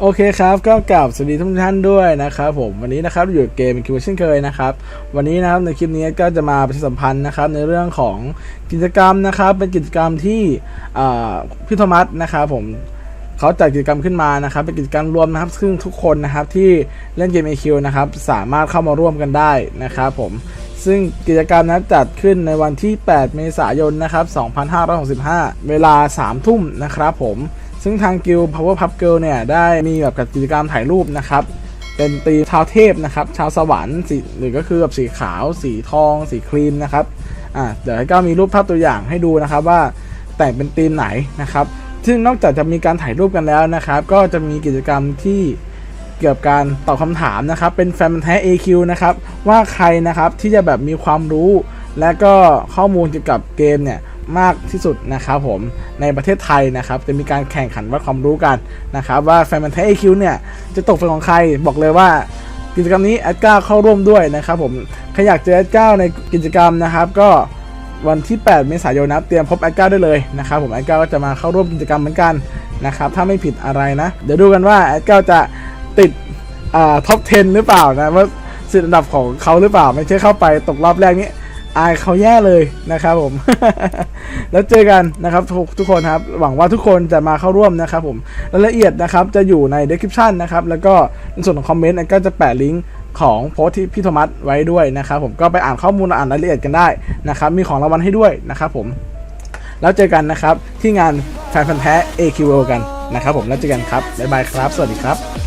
โอเคครับก็กลับสวัสดีทุกท่านด้วยนะครับผมวันนี้นะครับอยู่กับเกมคิวเช่นเคยนะครับวันนี้นะครับในคลิปนี้ก็จะมาประชาสัมพันธ์นะครับในเรื่องของกิจกรรมนะครับเป็นกิจกรรมที่พี่โทมัสนะครับผมเขาจัดกิจกรรมขึ้นมานะครับเป็นกิจกรรมรวมนะครับ ซึ่งทุกคนนะครับที่เล่นเกม AQ นะครับสามารถเข้ามาร่วมกันได้นะครับผมซึ่งกิจกรรมนั้นจัดขึ้นในวันที่ 8 เมษายนนะครับ2565 เวลา 3 ทุ่มนะครับผม ซึ่งทางกิล Power Pub Girl เนี่ยได้มีแบบกิจกรรมถ่ายรูปนะครับ เป็นตีชาวเทพนะครับ ชาวสวรรค์สีหรือก็คือแบบสีขาว สีทอง สีครีมนะครับอ่าเดี๋ยวให้ก็มีรูปภาพตัวอย่างให้ดูนะครับว่าแต่งเป็นธีมไหนนะครับ ซึ่งนอกจากจะมีการถ่ายรูปกันแล้วนะครับ ก็จะมีกิจกรรมที่เกี่ยวกับการตอบคำถามนะครับ เป็นแฟนพันแท้ AQ นะครับ ว่าใครนะครับที่จะแบบมีความรู้ และก็ข้อมูลเกี่ยวกับเกมเนี่ย มากที่สุดนะครับผมในประเทศไทยนะครับจะมีการแข่งขันวัดความรู้กันนะครับว่าแฟนพันธุ์แท้ AQ เนี่ยจะตกเป็นของใครบอกเลยว่ากิจกรรมนี้แอดก้าเข้าร่วมด้วยนะครับผมใครอยากเจอแอดก้าในกิจกรรมนะครับก็วันที่ 8 เมษายนนับเตรียมพบแอดก้าได้เลยนะครับผมแอดก้าก็จะมาเข้าร่วมกิจกรรมเหมือนกันนะครับถ้าไม่ผิดอะไรนะ เดี๋ยวดูกันว่าแอดก้าจะติดอ่าท็อป 10 หรือเปล่านะว่าสิทธิ์อันดับของเขาหรือเปล่า ไม่ใช่เข้าไปตกรอบแรกนี้ อายเขาแย่เลยนะครับผม แล้วเจอกันนะครับทุกทุกคนครับ หวังว่าทุกคนจะมาเข้าร่วมนะครับผมรายละเอียดนะครับจะอยู่ใน description นะครับ แล้วก็ในส่วนของคอมเมนต์ก็จะแปะลิงก์ของโพสที่พี่โทมัสไว้ด้วยนะครับผมก็ไปอ่านข้อมูลอ่านรายละเอียดกันได้นะครับ มีของรางวัลให้ด้วยนะครับผม แล้วเจอกันนะครับที่งานแฟนพันธ์แท้ AQ World กันนะครับผมแล้วเจอกันครับบ๊ายบายครับ สวัสดีครับ